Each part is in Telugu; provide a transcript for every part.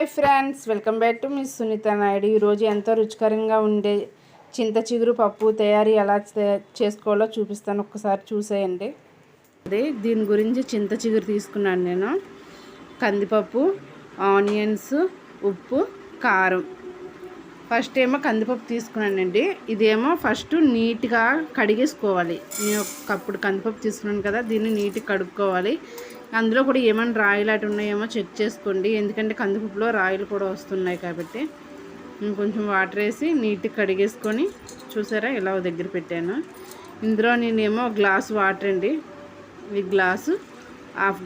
Hi friends welcome back to miss Sunitha Naidu ఈరోజు ఎంతో రుచికరంగా ఉండే చింత చిగురు పప్పు తయారీ ఎలా చేసుకోవాలో చూపిస్తాను. ఒక్కసారి చూసేయండి. అదే దీని గురించి చింత చిగురు తీసుకున్నాను నేను. కందిపప్పు ఆనియన్స్ ఉప్పు కారం. ఫస్ట్ ఏమో కందిపప్పు తీసుకున్నానండి. ఇదేమో ఫస్ట్ నీట్గా కడిగేసుకోవాలి. నేను ఒకప్పుడు కందిపప్పు తీసుకున్నాను కదా దీన్ని నీట్గా కడుక్కోవాలి. అందులో కూడా ఏమైనా రాయిలు అటు ఉన్నాయేమో చెక్ చేసుకోండి. ఎందుకంటే కందిపప్పులో రాయిలు కూడా వస్తున్నాయి కాబట్టి నేను కొంచెం వాటర్ వేసి నీట్గా కడిగేసుకొని చూసారా ఇలా దగ్గర పెట్టాను. ఇందులో నేనేమో గ్లాస్ వాటర్ అండి. ఈ గ్లాసు హాఫ్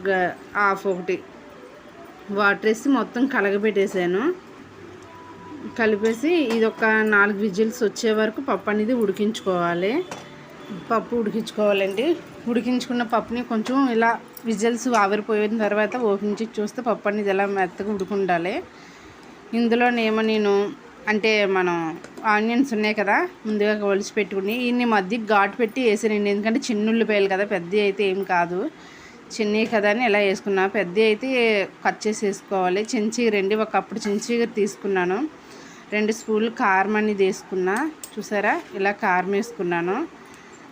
హాఫ్ ఒకటి. వాటర్ వేసి మొత్తం కలగబెట్టేసాను. కలిపేసి ఇది ఒక నాలుగు విజిల్స్ వచ్చే వరకు పప్పు అనేది ఉడికించుకోవాలి. పప్పు ఉడికించుకోవాలండి. ఉడికించుకున్న పప్పుని కొంచెం ఇలా విజిల్స్ ఆవిరిపోయిన తర్వాత ఓపించి చూస్తే పప్పు అనేది ఇలా మెత్తగా ఉడుకుండాలి. ఇందులోనేమో నేను అంటే మనం ఆనియన్స్ ఉన్నాయి కదా ముందుగా ఒలిచి పెట్టుకుని ఇన్ని మధ్య ఘాటు పెట్టి వేసానండి. ఎందుకంటే చిన్న ఉల్లిపాయలు కదా పెద్ద అయితే ఏం కాదు. చిన్నవి కదా అని ఇలా వేసుకున్నా పెద్ద అయితే కట్ చేసి వేసుకోవాలి. చించీగరండి ఒకప్పుడు చించీగర తీసుకున్నాను. రెండు స్పూన్లు కారం అనేది వేసుకున్నా చూసారా? ఇలా కారం వేసుకున్నాను.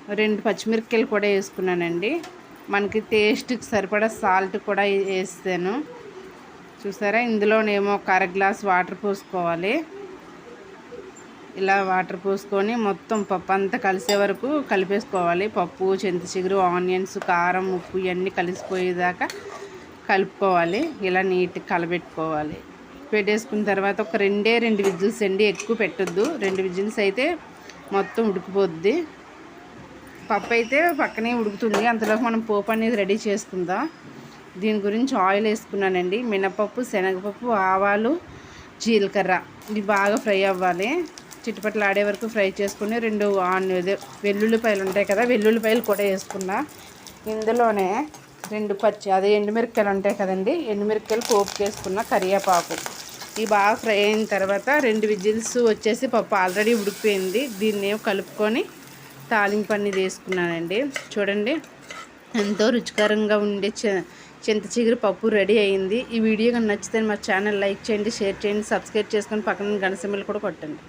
రెండు పచ్చిమిరపకాయలు కూడా వేసుకున్నానండి. మనకి టేస్ట్కి సరిపడా సాల్ట్ కూడా వేస్తాను. చూసారా? ఇందులోనేమో ఒక అర గ్లాస్ వాటర్ పోసుకోవాలి. ఇలా వాటర్ పోసుకొని మొత్తం పప్పు అంతా కలిసే వరకు కలిపేసుకోవాలి. పప్పు చింత చిగురు ఆనియన్స్ కారం ఉప్పు ఇవన్నీ కలిసిపోయేదాకా కలుపుకోవాలి. ఇలా నీట్గా కలబెట్టుకోవాలి. పెట్టేసుకున్న తర్వాత ఒక రెండే రెండు విజిల్స్ అండి. ఎక్కువ పెట్టొద్దు. రెండు విజిల్స్ అయితే మొత్తం ఉడికిపోద్ది. పప్పు అయితే పక్కనే ఉడుకుతుంది. అంతలోకి మనం పోపు అనేది రెడీ చేసుకుందాం. దీని గురించి ఆయిల్ వేసుకున్నానండి. మినపప్పు శనగపప్పు ఆవాలు జీలకర్ర. ఇవి బాగా ఫ్రై అవ్వాలి. చిట్టుపట్లు ఆడే వరకు ఫ్రై చేసుకుని రెండు వెల్లుల్లిపాయలు ఉంటాయి కదా వెల్లుల్లిపాయలు కూడా వేసుకున్నా. ఇందులోనే రెండు పచ్చి అదే ఎండుమిరపకాయలు ఉంటాయి కదండి ఎండుమిరపకాయలు పోపు వేసుకున్న కరివేపాకు. ఇవి బాగా ఫ్రై అయిన తర్వాత రెండు విజిల్స్ వచ్చేసి పప్పు ఆల్రెడీ ఉడికిపోయింది. దీన్ని కలుపుకొని తాలింపు అనేది తీసుకున్నానండి. చూడండి ఎంతో రుచికరంగా ఉండే చింత చిగురు పప్పు రెడీ అయింది. ఈ వీడియో కానీ నచ్చితే మా ఛానల్ లైక్ చేయండి షేర్ చేయండి సబ్స్క్రైబ్ చేసుకొని పక్కన గణసెమ్మలు కూడా కొట్టండి.